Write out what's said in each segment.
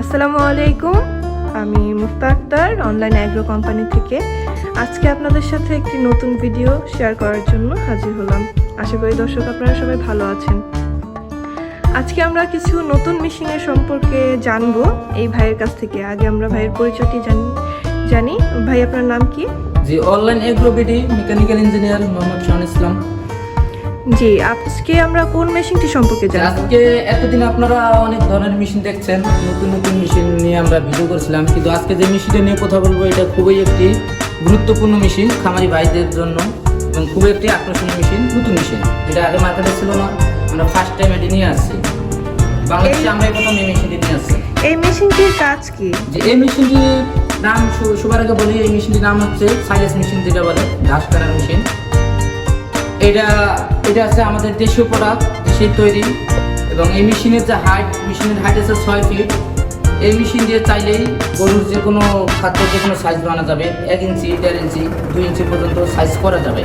আসসালামু আলাইকুম, আমি Mukta Akter online agro company থেকে। আজকে আপনাদের সাথে একটি নতুন ভিডিও শেয়ার করার জন্য হাজির হলাম। আশা করি দর্শক আপনারা সবাই ভালো আছেন। আজকে আমরা কিছু নতুন মেশিনের সম্পর্কে জানব। এই ভাইয়ের কাছ থেকে আগে আমরা ভাইয়ের পরিচয়টি জানি জানি। ভাই, আপনার নাম কি? জি online agro BD mechanical engineer Mohammad Shahan Islam. জি আজকে আমরা কোন মেশিনটি সম্পর্কে জানব? আজকে এতদিন আপনারা অনেক ধরনের মেশিন দেখছেন নতুন নতুন মেশিন নিয়ে আমরা ভিডিও করেছিলাম কিন্তু আজকে যে মেশিনটা নিয়ে কথা বলব এটা খুবই একটি গুরুত্বপূর্ণ মেশিন খামারি ভাইদের জন্য এবং খুবই একটি আকর্ষণীয় মেশিন নতুন মেশিন। যেটা আগে মার্কেটে ছিল না আমরা ফার্স্ট টাইম এটি নিয়ে আসছি। বাংলাদেশে আমরা এই প্রথম এই মেশিনটি নিয়ে আসছি। এই মেশিনটির কাজ কি? যে এই মেশিনটির নাম সবার আগে বলি এই মেশিনটির নাম হচ্ছে সাইলেস মেশিন যেটা বলে ঘাস কাটার মেশিন। এটা এটা আছে আমাদের দেশীয় প্রোডাক্ট দেশের তৈরি। এবং এই মেশিনের যে হাইট মেশিনের হাইট আছে ছয় ফিট এই মেশিন দিয়ে চাইলেই গরুর যে কোনো খাদ্য, যে কোনো সাইজ বানানো যাবে। এক ইঞ্চি, দেড় ইঞ্চি, দুই ইঞ্চি পর্যন্ত সাইজ করা যাবে।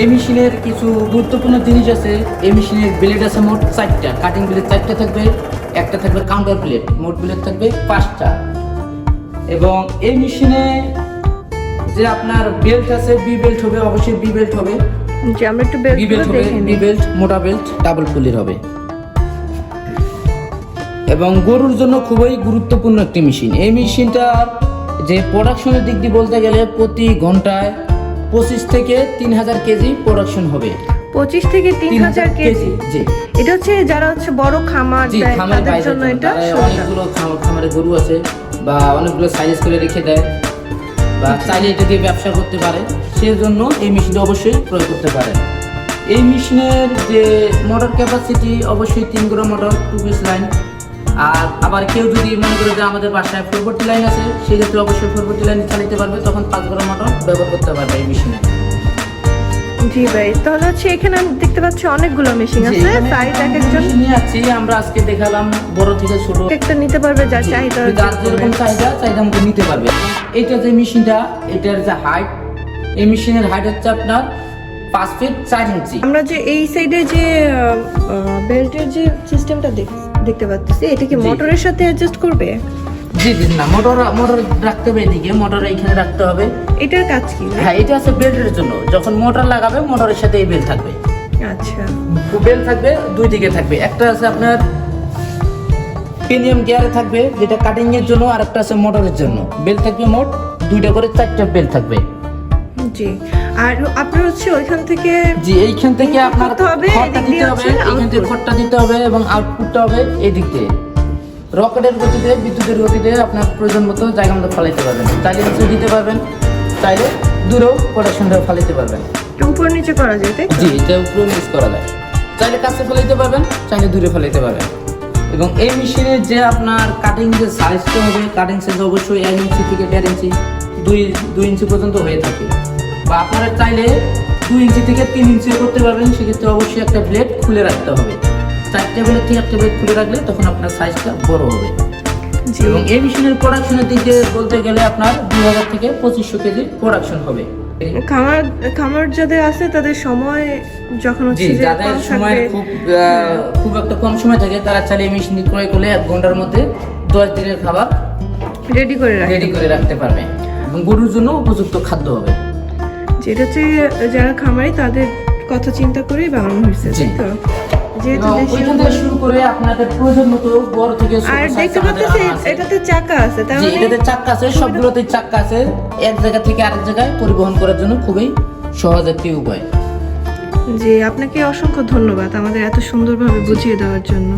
এই মেশিনের কিছু গুরুত্বপূর্ণ জিনিস আছে। এই মেশিনের ব্লেড আছে মোট চারটা। কাটিং ব্লেড চারটা থাকবে, একটা থাকবে কাউন্টার প্লেট মোট ব্লেড থাকবে পাঁচটা। এবং এই মেশিনে যে আপনার বেল্ট আছে বি বেল্ট হবে, অবশ্যই বি বেল্ট হবে। যে আমরা একটু বেল্ট দেখে বি নিই। বেল্ট মোটা বেল্ট ডাবল পুলির হবে। এবং গরুর জন্য খুবই গুরুত্বপূর্ণ একটি মেশিন এই মেশিনটার যে প্রোডাকশনের দিক দিয়ে বলতে গেলে প্রতি ঘন্টায় পঁচিশ থেকে তিন হাজার কেজি প্রোডাকশন হবে। পঁচিশ থেকে তিন হাজার কেজি জি। এটা হচ্ছে যারা হচ্ছে বড় খামার তাদের জন্য এটা অনেকগুলো খামার- খামারে গরু আছে বা অনেকগুলো সাইজ করে রেখে দেয়। বা চাইলে এটা দিয়ে ব্যবসা করতে পারে, সেজন্য এই মেশিনটা অবশ্যই প্রয়োগ করতে পারে। এই মেশিনের যে মোটর ক্যাপাসিটি অবশ্যই তিন গ্রো মোটর টু পিস লাইন আর আবার কেউ যদি মনে করে যে আমাদের বাসায় ফোরবর্টি লাইন আছে, সেক্ষেত্রে অবশ্যই ফোরবর্টি লাইন চালাতে পারবে, তখন পাঁচ গ্রো মোটর ব্যবহার করতে পারবে এই মেশিনে। জি ভাই তাহলে হচ্ছে এখানে দেখতে পাচ্ছি অনেকগুলো মেশিন আছে সাইজ এক একজন। নিয়ে আমরা আজকে দেখালাম বড় থেকে ছোট। একটা নিতে পারবে যার চাহিদা যার যেরকম চাহিদা চাহিদা মতো নিতে পারবে। এটা যে মেশিনটা এটার যে হাইট এই মেশিনের হাইট হচ্ছে আপনার পাঁচ ফিট চার ইঞ্চি। আমরা যে এই সাইডে যে বেল্টের যে সিস্টেমটা দেখতে পাচ্ছি এটা কি মোটরের সাথে অ্যাডজাস্ট করবে? জি জি না মোটর মোটর রাখতে হবে এদিকে মোটর এইখানে রাখতে হবে। এটার কাজ কি? হ্যাঁ এটা আছে বেল্টের জন্য। যখন মোটর লাগাবে মোটরের সাথে এই বেল থাকবে। আচ্ছা। বেল থাকবে দুই দিকে থাকবে। একটা আছে আপনার প্রিমিয়াম গিয়ারে থাকবে যেটা কাটিং এর জন্য আর একটা আছে মোটরের জন্য। বেল থাকবে মোট দুইটা করে চারটা বেল থাকবে। জি। আর আপনার হচ্ছে ওইখান থেকে জি এইখান থেকে আপনার দিতে হবে এইখান থেকে output। দিতে হবে এবং আউটপুটটা হবে এই দিক দিয়ে। রকেটের গতিতে বিদ্যুতের গতিতে আপনার প্রয়োজন মতো জায়গা মতো ফালাইতে পারবেন। চাইলে নিচে দিতে পারবেন চাইলে দূরেও প্রোডাকশনটা ফালাইতে পারবেন। উপর নিচে করা যায় জি এটা উপরে মিস করা যায়। চাইলে কাছে ফেলাইতে পারবেন চাইলে দূরে ফেলাইতে পারবেন। এবং এই মেশিনের যে আপনার কাটিং যে সাইজটা হবে কাটিং সাইজ অবশ্যই এক ইঞ্চি থেকে দেড় ইঞ্চি দুই দুই ইঞ্চি পর্যন্ত হয়ে থাকে। বা আপনারা চাইলে দুই ইঞ্চি থেকে তিন ইঞ্চি করতে পারবেন সেক্ষেত্রে অবশ্যই একটা ব্লেড খুলে রাখতে হবে। থেকে খুলে রাখলে তখন আপনার সাইজটা বড় হবে। এবং এই মেশিনের প্রোডাকশনের দিক দিয়ে বলতে গেলে আপনার দুই হাজার থেকে পঁচিশশো কেজি প্রোডাকশন হবে। খামার খামার যাদের আছে তাদের সময় যখন হচ্ছে যে যাদের সময় খুব খুব একটা কম সময় থাকে তারা চাইলে মেশিন ক্রয় করলে এক ঘণ্টার মধ্যে দশ দিনের খাবার রেডি করে রেডি করে রাখতে পারবে। এবং গরুর জন্য উপযুক্ত খাদ্য হবে। যেটা হচ্ছে যারা খামারি তাদের কথা চিন্তা করেই বানানো হয়েছে তাই তো? ওইখান থেকে শুরু করে আপনাদের প্রয়োজন মতো বড় থেকে আর দেখতে পাচ্ছি এটাতে চাকা আছে তার এটাতে চাক্কা আছে সবগুলোতে চাক্কা আছে। এক জায়গা থেকে আরেক জায়গায় পরিবহন করার জন্য খুবই সহজ একটি উপায়। জি আপনাকে অসংখ্য ধন্যবাদ আমাদের এত সুন্দরভাবে বুঝিয়ে দেওয়ার জন্য।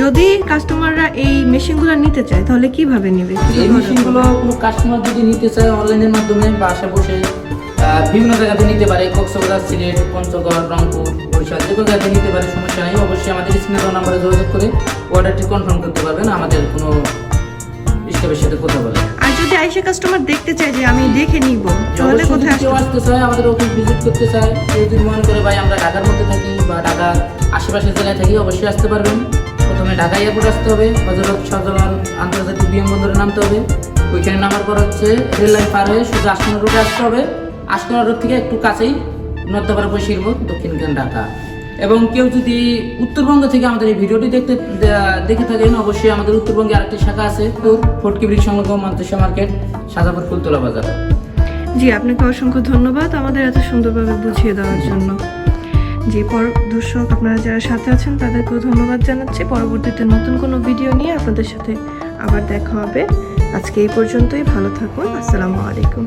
যদি কাস্টমাররা এই মেশিন মেশিনগুলো নিতে চায় তাহলে কীভাবে নেবে? এই কীভাবে মেশিনগুলো কোনো কাস্টমার যদি নিতে চায় অনলাইনের মাধ্যমে বাসা বসে বিভিন্ন জায়গাতে নিতে পারে কক্সবাজার সিলেট পঞ্চগড় রংপুর। বরিশাল যে কোনো জায়গাতে নিতে পারে সমস্যা নেই। অবশ্যই আমাদের স্ক্রিনে নাম্বারে যোগাযোগ করে অর্ডারটি কনফার্ম করতে পারবেন আমাদের কোনো স্টাফের সাথে কথা বলে আর যদি আইসা কাস্টমার দেখতে চায় যে আমি দেখে নিব তাহলে কোথায় আসতে চায় আমাদের অফিস ভিজিট করতে চায় কেউ যদি মনে করে ভাই আমরা ঢাকার মধ্যে থাকি বা ঢাকার আশেপাশের জেলায় থাকি অবশ্যই আসতে পারবেন। প্রথমে ঢাকা এয়ারপোর্ট আসতে হবে। হজরত শাহজালাল আন্তর্জাতিক বিমানবন্দরে নামতে হবে। ওইখানে নামার পর হচ্ছে রেল লাইন পার হয়ে শুধু আশকোনা রোডে আসতে হবে। আশকোনা রোড থেকে একটু কাছেই নর্দাপাড়া বসির মোড় দক্ষিণ ঢাকা। এবং কেউ যদি উত্তরবঙ্গ থেকে আমাদের এই ভিডিওটি দেখতে দেখে থাকেন, অবশ্যই আমাদের উত্তরবঙ্গে আরেকটি শাখা আছে ফোর্টকি ব্রিজ সংলগ্ন মান্তেশা মার্কেট সাজাপুর ফুলতলা বাজার। জি, আপনাকে অসংখ্য ধন্যবাদ আমাদের এত সুন্দরভাবে বুঝিয়ে দেওয়ার জন্য। যে পর দর্শক, আপনারা যারা সাথে আছেন, তাদেরকেও ধন্যবাদ জানাচ্ছি। পরবর্তীতে নতুন কোনো ভিডিও নিয়ে আপনাদের সাথে আবার দেখা হবে। আজকে এই পর্যন্তই, ভালো থাকুন, আসসালামু আলাইকুম।